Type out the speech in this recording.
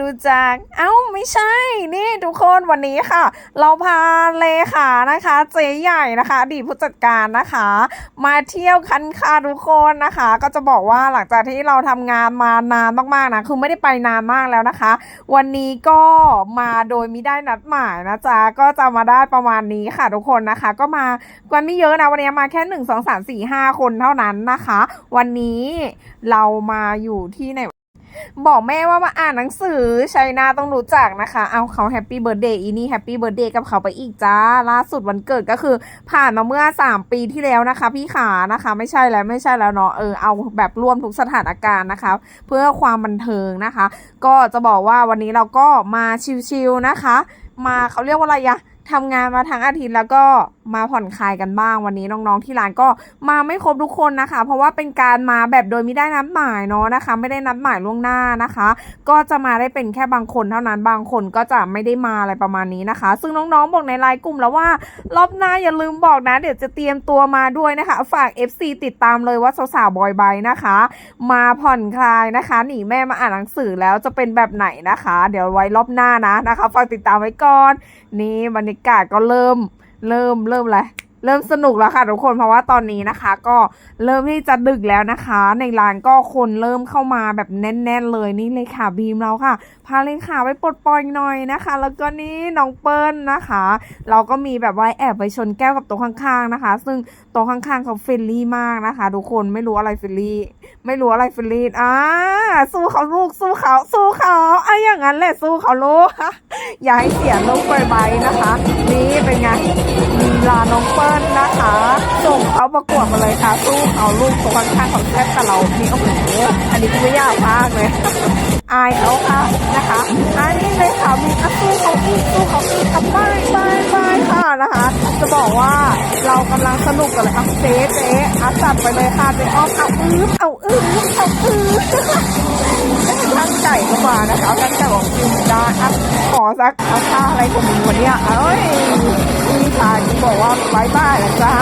ดูจาก เอ้าไม่ใช่ นี่ทุกคนวันนี้ค่ะ เราพาเลขานะคะ เจ๊ใหญ่นะคะอดีตผู้จัดการนะคะ มาเที่ยวคันคาทุกคนนะคะ ก็จะบอกว่าหลังจากที่เราทำงานมานานมากๆนะคือไม่ได้ไปนานมากแล้วนะคะ วันนี้ก็มาโดยมิได้นัดหมายนะจ๊ะก็จะมาได้ประมาณนี้ค่ะทุกคนนะคะ ก็มากันไม่เยอะนะวันนี้มาแค่หนึ่งสองสามสี่ห้าคนเท่านั้นนะคะ วันนี้เรามาอยู่ที่ไหน บอกแม่ว่ามาอ่านหนังสือชัยนาต้องรู้จักนะคะ เอาเขาแฮปปี้เบิร์ดเดย์อีนี่แฮปปี้เบิร์ดเดย์กับเขาไปอีกจ้า ล่าสุดวันเกิดก็คือ ผ่านมาเมื่อ 3 ปีที่แล้วนะคะ พี่ขานะคะ ไม่ใช่แล้วไม่ใช่แล้วเนาะเออเอาแบบรวมทุกสถานการณ์นะคะ เพื่อความบันเทิงนะคะ ก็จะบอกว่าวันนี้เราก็มาชิลๆนะคะ มาเขาเรียกว่าอะไรอะ ทำงานมาทั้งอาทิตย์แล้วก็มาผ่อนคลายกันบ้างวันนี้น้องๆที่ร้านก็มาไม่ครบทุกคนนะคะ เพราะว่าเป็นการมาแบบโดยไม่ได้นัดหมายเนาะนะคะ ไม่ได้นัดหมายล่วงหน้านะคะ ก็จะมาได้เป็นแค่บางคนเท่านั้นบางคนก็จะไม่ได้มาอะไรประมาณนี้นะคะ ซึ่งน้องๆบอกในไลน์กลุ่มแล้วว่ารอบหน้าอย่าลืมบอกนะ เดี๋ยวจะเตรียมตัวมาด้วยนะคะ ฝาก FC ติดตามเลยว่าสาวๆบอยไบนะคะ มาผ่อนคลายนะคะหนีแม่มาอ่านหนังสือแล้วจะเป็นแบบไหนนะคะ เดี๋ยวไว้รอบหน้านะนะคะฝากติดตามไว้ก่อนนี่บรรยากาศก็เริ่มเริ่มเริ่มอะไรเริ่มสนุกแล้วค่ะทุกคนเพราะว่าตอนนี้นะคะ ก็เริ่มที่จะดึกแล้วนะคะ ในร้านก็คนเริ่มเข้ามาแบบแน่น ๆ เลยนี่เลยค่ะบีมเราค่ะ พาเลยค่ะไปปลดปล่อยหน่อยนะคะ แล้วก็นี่น้องเปิ้ลนะคะ เราก็มีแบบว่าแอบไปชนแก้วกับโต๊ะข้างๆนะคะ ซึ่งโต๊ะข้างๆเขาเฟรนลี่มากนะคะ ทุกคนไม่รู้อะไรเฟรนลี่ไม่รู้อะไรเฟรนลี่อ่าสู้เขาลูกสู้เขาสู้เขาไอ้อย่างนั้นแหละสู้เขาลูก อย่าให้เสียลูกไปนะคะ นี่เป็นไงลีลาน้องเปิ้ลนะคะ ส่งเขาประกวดมาเลยค่ะสู้เขาลูกตัวข้างของแซ่บแต่เรานี่โอ้โหอันนี้ก็ไม่ยากมากเลยอายเขาค่ะนะคะอันนี้เลยค่ะมีอะสู้เขาอีกสู้เขาอีกกับไปไปไปค่ะนะคะ จะบอกว่าเรากำลังสนุกกันเลยอะเจ๊เจ๊อะจัดไปเลยค่ะเจ๊อ้อมเอาอื้อเอาอื้อเอาอื้อ ใจเข้ามานะคะกันแต่บอกกินได้อะขอสักอาค่าอะไรของมึงวันเนี้ยเอ้ยพี่ชายบอกว่าบายบายแล้วจ้า